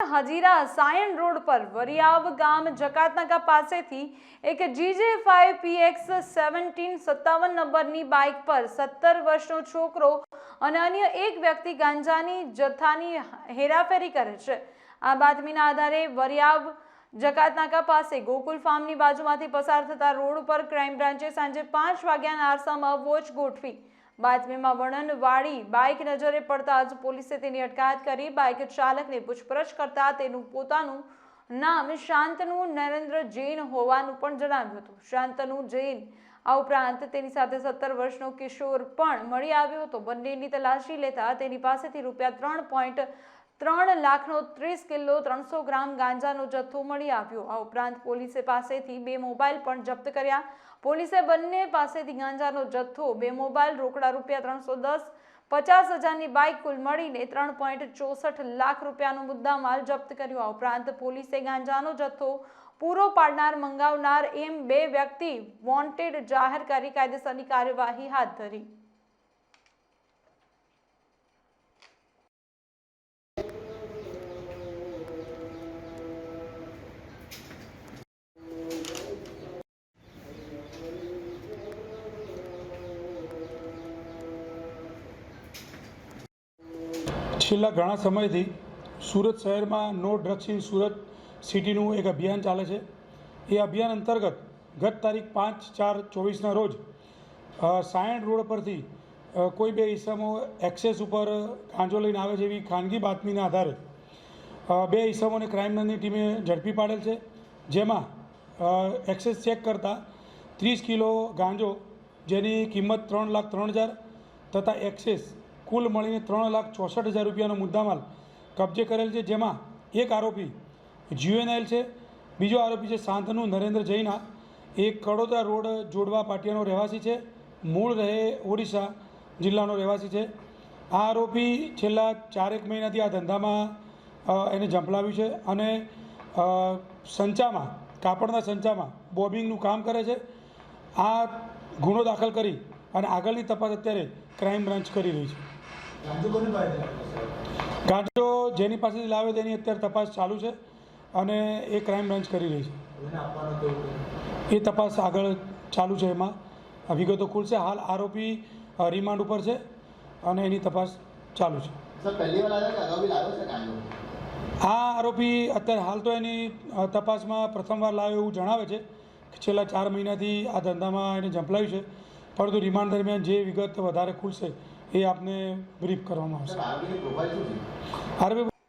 Hazira Sayan road પર વરિયાવ ગામ જકાતનાકા પાસેથી એક જીજે ફાઈવ પીએક્સ સેવન્ટીન સત્તાવન નંબરની બાઇક પર સત્તર વર્ષનો છોકરો અને અન્ય એક વ્યક્તિ ગાંજાની, જથ્થાની હેરાફેરી કરે છે. આ બાતમીના આધારે વરિયાવ જકાતનાકા પાસે ગોકુલ ફાર્મની બાજુમાંથી પસાર થતા રોડ પર ક્રાઇમ બ્રાન્ચે સાંજે પાંચ વાગ્યાના આરસામાં વોચ ગોઠવી બાતમીમાં વર્ણનવાળી બાઇક નજરે પડતા જ પોલીસે તેની અટકાયત કરી. બાઇક ચાલકને પૂછપરછ કરતા તેનું પોતાનું નામ શાંતનુ નરેન્દ્ર જૈન હોવાનું પણ જણાવ્યું હતું. શાંતનુ જૈન. આ ઉપરાંત તેની સાથે સત્તર વર્ષનો કિશોર પણ મળી આવ્યો હતો. બંનેની તલાશી લેતા તેની પાસેથી રૂપિયા ત્રણ પોઈન્ટ ત્રણ લાખનો ત્રીસ કિલો ત્રણસો ગ્રામ ગાંજાનો જથ્થો મળી આવ્યો. આ ઉપરાંત પોલીસે પાસેથી બે મોબાઈલ પણ જપ્ત કર્યા. પોલીસે બંને પાસેથી ગાંજાનો જથ્થો, બે મોબાઈલ, રોકડા રૂપિયા ત્રણસો દસ, પચાસ હજારની બાઇક કુલ મળીને ત્રણ પોઈન્ટ ચોસઠ લાખ રૂપિયાનો મુદ્દામાલ જપ્ત કર્યો. આ ઉપરાંત પોલીસે ગાંજાનો જથ્થો પૂરો પાડનાર, મંગાવનાર એમ બે વ્યક્તિ વોન્ટેડ જાહેર કરી કાયદેસરની કાર્યવાહી હાથ ધરી. છેલ્લા ઘણા સમયથી સુરત શહેરમાં નો ડ્રગ્સ ઇન સુરત સિટીનું એક અભિયાન ચાલે છે. એ અભિયાન અંતર્ગત ગત તારીખ પાંચ ચાર ચોવીસના રોજ સાયણ રોડ પરથી કોઈ બે ઈસમો એક્સેસ ઉપર ગાંજો લઈને આવે છે એવી ખાનગી બાતમીના આધારે બે ઈસમોને ક્રાઇમ બ્રાન્ચની ટીમે ઝડપી પાડેલ છે. જેમાં એક્સેસ ચેક કરતાં ત્રીસ કિલો ગાંજો, જેની કિંમત ત્રણ લાખ ત્રણ હજાર તથા એક્સેસ કુલ મળીને ત્રણ લાખ ચોસઠ હજાર રૂપિયાનો મુદ્દામાલ કબજે કરેલ છે, જેમાં એક આરોપી જીએનએલ છે, બીજો આરોપી છે શાંતનુ નરેન્દ્ર જૈના. એ કડોદરા રોડ જોડવા પાટિયાનો રહેવાસી છે, મૂળ રહે ઓડિશા જિલ્લાનો રહેવાસી છે. આ આરોપી છેલ્લા ચારેક મહિનાથી આ ધંધામાં એને ઝંપલાવ્યું છે અને સંચામાં, કાપડના સંચામાં બોબિંગનું કામ કરે છે. આ ગુનો દાખલ કરી અને આગળની તપાસ અત્યારે ક્રાઇમ બ્રાન્ચ કરી રહી છે. ગાંજો જેની પાસેથી લાવે તેની અત્યારે તપાસ ચાલુ છે અને એ ક્રાઇમ બ્રાન્ચ કરી રહી છે. એ તપાસ આગળ ચાલુ છે એમાં. વિગતો ખુલશે હાલ આરોપી રિમાન્ડ ઉપર છે અને એની તપાસ ચાલુ છે. આ આરોપી અત્યારે હાલ તો એની તપાસમાં પ્રથમવાર લાવ્યો એવું જણાવે છે. કે છેલ્લા ચાર મહિનાથી આ ધંધામાં એને ઝંપલાવ્યું છે. પરંતુ રિમાન્ડ દરમિયાન જે વિગત વધારે ખુલશે એ આપને બ્રીફ કરવામાં આવશે. સર